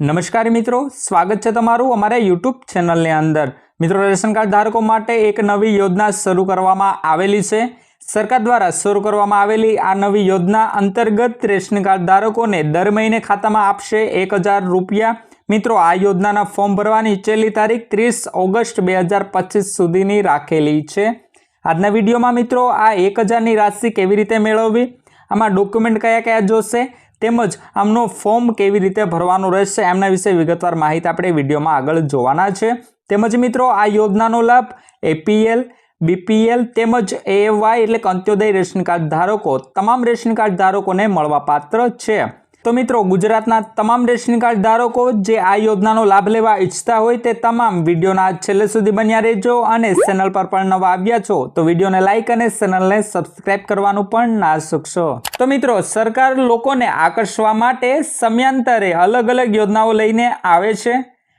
નમસ્કાર મિત્રો, સ્વાગત છે તમારું અમારા યુટ્યુબ ચેનલની અંદર. મિત્રો, રેશન કાર્ડ ધારકો માટે એક નવી યોજના શરૂ કરવામાં આવેલી છે. સરકાર દ્વારા શરૂ કરવામાં આવેલી આ નવી યોજના અંતર્ગત રેશન કાર્ડ ધારકોને દર મહિને ખાતામાં આપશે એક રૂપિયા. મિત્રો, આ યોજનાના ફોર્મ ભરવાની છેલ્લી તારીખ ત્રીસ ઓગસ્ટ બે સુધીની રાખેલી છે. આજના વિડીયોમાં મિત્રો, આ એક હજારની રાશિ કેવી રીતે મેળવવી? આમાં ડોક્યુમેન્ટ કયા કયા જોશે? તેમજ આમનો ફોર્મ કેવી રીતે ભરવાનું રહેશે એમના વિશે વિગતવાર માહિતી આપણે વિડીયોમાં આગળ જોવાના છે. તેમજ મિત્રો, આ યોજનાનો લાભ એપીએલ બીપીએલ તેમજ એવાય એટલે કે અંત્યોદય રેશન કાર્ડ ધારકો, તમામ રેશન કાર્ડ ધારકોને મળવાપાત્ર છે. તો મિત્રો, ગુજરાતના તમામ રેશન કાર્ડ ધારકો જે આ યોજનાનો લાભ લેવા ઈચ્છતા હોય તે તમામ વિડીયોના છેલ્લે સુધી બન્યા રહેજો અને ચેનલ પર પણ નવા આવ્યા છો, તો વિડીયોને લાઇક અને ચેનલને સબસ્ક્રાઇબ કરવાનું પણ ના ચૂકશો તો મિત્રો, સરકાર લોકોને આકર્ષવા માટે સમયાંતરે અલગ અલગ યોજનાઓ લઈને આવે છે.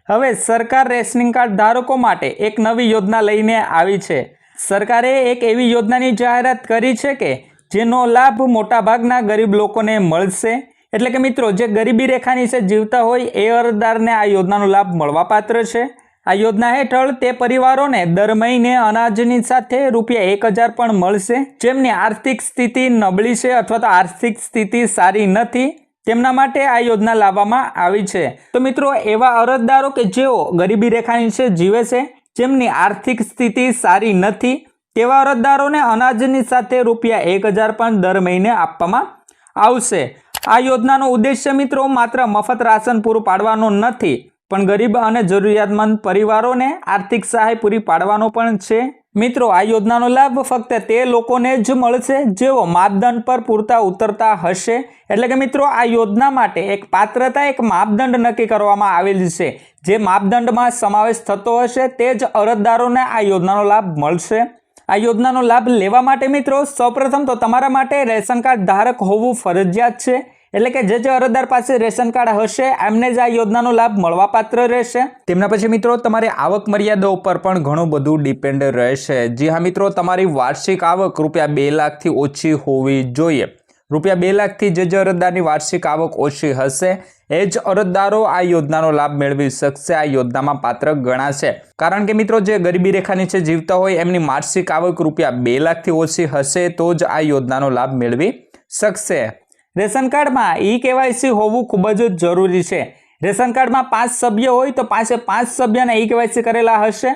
હવે સરકાર રેશનિંગ કાર્ડ ધારકો માટે એક નવી યોજના લઈને આવી છે. સરકારે એક એવી યોજનાની જાહેરાત કરી છે કે, જેનો લાભ મોટાભાગના ગરીબ લોકોને મળશે. એટલે કે મિત્રો, જે ગરીબી રેખા નીચે જીવતા હોય, એ અરજદારને આ યોજનાનો લાભ મળવાપાત્ર છે. આ યોજના હેઠળ તે પરિવારોને દર મહિને અનાજની સાથે રૂપિયા એક હજાર પણ મળશે. જેમની આર્થિક સ્થિતિ નબળી છે અથવા તો આર્થિક સ્થિતિ સારી નથી, તેમના માટે આ યોજના લાવવામાં આવી છે. તો મિત્રો, એવા અરજદારો કે જેઓ ગરીબી રેખાની નીચે જીવે છે, જેમની આર્થિક સ્થિતિ સારી નથી, તેવા અરજદારોને અનાજની સાથે રૂપિયા એક હજાર પણ દર મહિને આપવામાં આવશે. આ યોજનાનો ઉદ્દેશ્ય મિત્રો માત્ર મફત રાશન પૂરું પાડવાનો નથી, પણ ગરીબ અને જરૂરિયાતમંદ પરિવારોને આર્થિક સહાય પૂરી પાડવાનો પણ છે. મિત્રો, આ યોજનાનો લાભ ફક્ત તે લોકોને જ મળશે જેઓ માપદંડ પર પૂરતા ઉતરતા હશે. એટલે કે મિત્રો, આ યોજના માટે એક પાત્રતા, એક માપદંડ નક્કી કરવામાં આવેલ છે. જે માપદંડમાં સમાવેશ થતો હશે તે જ અરજદારોને આ યોજનાનો લાભ મળશે. આ યોજનાનો લાભ લેવા માટે મિત્રો, સૌપ્રથમ તો તમારા માટે રેશન કાર્ડ ધારક હોવું ફરજિયાત છે. એટલે કે જે જે અરજદાર પાસે રેશન કાર્ડ હશે, એમને જ આ યોજનાનો લાભ મળવાપાત્ર રહેશે. તેમના પછી મિત્રો, તમારી આવક મર્યાદા ઉપર પણ ઘણું બધું ડિપેન્ડ રહેશે. જી હા મિત્રો, તમારી વાર્ષિક આવક રૂપિયા બે લાખથી ઓછી હોવી જોઈએ. રૂપિયા બે લાખથી જે જે અરજદારની વાર્ષિક આવક ઓછી હશે, એ જ અરજદારો આ યોજનાનો લાભ મેળવી શકશે, આ યોજનામાં પાત્ર ગણાશે. કારણ કે મિત્રો, જે ગરીબી રેખા નીચે જીવતા હોય, એમની માર્ષિક આવક રૂપિયા બે લાખથી ઓછી હશે, તો જ આ યોજનાનો લાભ મેળવી શકશે. રેશન કાર્ડમાં ઈ કેવાયસી હોવું ખૂબ જ જરૂરી છે. રેશન કાર્ડમાં પાંચ સભ્ય હોય તો પાસે પાંચ સભ્યને ઈ કેવાયસી કરેલા હશે.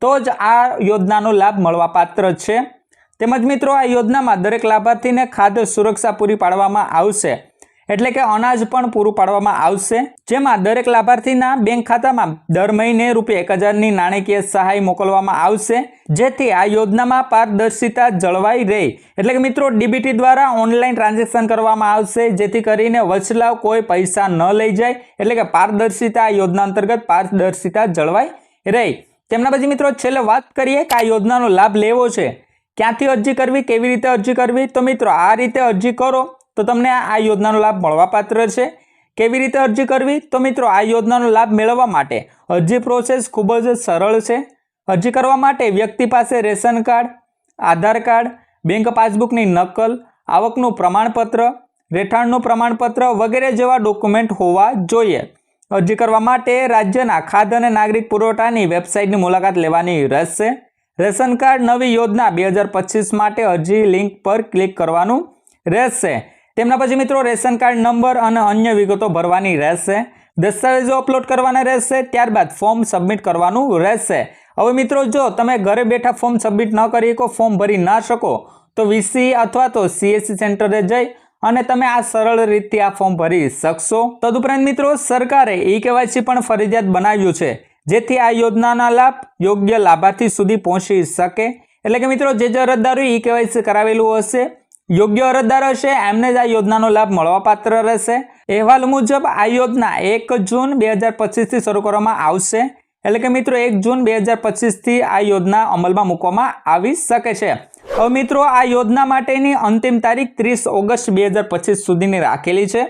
તો જ આ યોજનાનો લાભ મળવાપાત્ર છે. તેમજ મિત્રો, આ યોજનામાં દરેક લાભાર્થીને ખાદ્ય સુરક્ષા પૂરી પાડવામાં આવશે. એટલે કે અનાજ પણ પૂરું પાડવામાં આવશે. જેમાં દરેક લાભાર્થીના બેંક ખાતામાં દર મહિને રૂપિયા એક હજારની નાણાકીય સહાય મોકલવામાં આવશે. જેથી આ યોજનામાં પારદર્શિતા જળવાઈ રહે. એટલે કે મિત્રો, ડીબીટી દ્વારા ઓનલાઈન ટ્રાન્ઝેક્શન કરવામાં આવશે. જેથી કરીને વચલાવ કોઈ પૈસા ન લઈ જાય. એટલે કે પારદર્શિતા, આ યોજના અંતર્ગત પારદર્શિતા જળવાઈ રહે. તેમના પછી મિત્રો, છેલ્લે વાત કરીએ કે આ યોજનાનો લાભ લેવો છે. ક્યાંથી અરજી કરવી, કેવી રીતે અરજી કરવી? તો મિત્રો, આ રીતે અરજી કરો. તો તમને આ યોજનાનો લાભ મળવાપાત્ર છે. કેવી રીતે અરજી કરવી? તો મિત્રો, આ યોજનાનો લાભ મેળવવા માટે અરજી પ્રોસેસ ખૂબ જ સરળ છે. અરજી કરવા માટે વ્યક્તિ પાસે ration card, Aadhaar card, bank પાસબુકની નકલ, આવકનું પ્રમાણપત્ર, રહેઠાણનું પ્રમાણપત્ર વગેરે જેવા ડોક્યુમેન્ટ હોવા જોઈએ. અરજી કરવા માટે રાજ્યના ખાદ્ય અને નાગરિક પુરવઠાની વેબસાઇટની મુલાકાત લેવાની રહેશે. રેશન કાર્ડ નવી યોજના બે હજાર પચીસ માટે અરજી લિંક પર ક્લિક કરવાનું રહેશે. તેમના પછી મિત્રો રેશન કાર્ડ નંબર અને અન્ય વિગતો ભરવાની રહેશે. દસ્તાવેજો અપલોડ કરવાના રહેશે, ત્યારબાદ ફોર્મ સબમિટ કરવાનું રહેશે. હવે મિત્રો જો તમે ઘરે બેઠા ફોર્મ સબમિટ ન કરી શકો, ફોર્મ ભરી ના શકો, તો વીસી અથવા તો સીએસસી સેન્ટરે જઈ અને તમે આ સરળ રીતથી આ ફોર્મ ભરી શકશો. તદુપરાંત મિત્રો સરકારે ઈ કેવાયસી પણ ફરજિયાત બનાવ્યું છે, જેથી આ યોજનાના લાભ યોગ્ય લાભાર્થી સુધી પહોંચી શકે. એટલે કે મિત્રો જે જે અરજદારો ઈ કેવાયસી કરાવેલું હશે યોગ્ય અરજદાર હશે, એમને જ આ યોજનાનો લાભ મળવાપાત્ર રહેશે. અહેવાલ મુજબ, આ યોજના એક જૂન બે હજાર પચીસથી શરૂ કરવામાં આવશે. એટલે કે મિત્રો, એક જૂન બે હજાર પચીસથી આ યોજના અમલમાં મૂકવામાં આવી શકે છે. હવે મિત્રો, આ યોજના માટેની અંતિમ તારીખ ત્રીસ ઓગસ્ટ બે હજાર પચીસ સુધીની રાખેલી છે.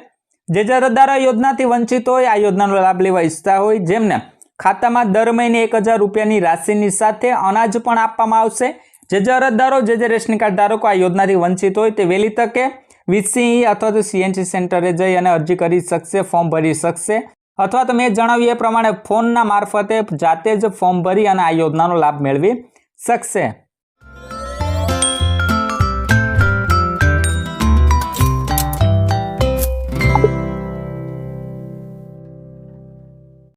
જે જે અરજદાર યોજનાથી વંચિત હોય, આ યોજનાનો લાભ લેવા ઈચ્છતા હોય, જેમને ખાતામાં દર મહિને એક હજાર રૂપિયાની રાશિની સાથે અનાજ પણ આપવામાં આવશે. જે જે અરજદારો, જે જે રેશન કાર્ડ ધારકો આ યોજનાથી વંચિત હોય તે વહેલી તકે વીસી અથવા તો સીએનસી સેન્ટરે જઈ અને અરજી કરી શકશે, ફોર્મ ભરી શકશે. અથવા તો મેં જણાવ્યું એ પ્રમાણે ફોનના મારફતે જાતે જ ફોર્મ ભરી અને આ યોજનાનો લાભ મેળવી શકશે.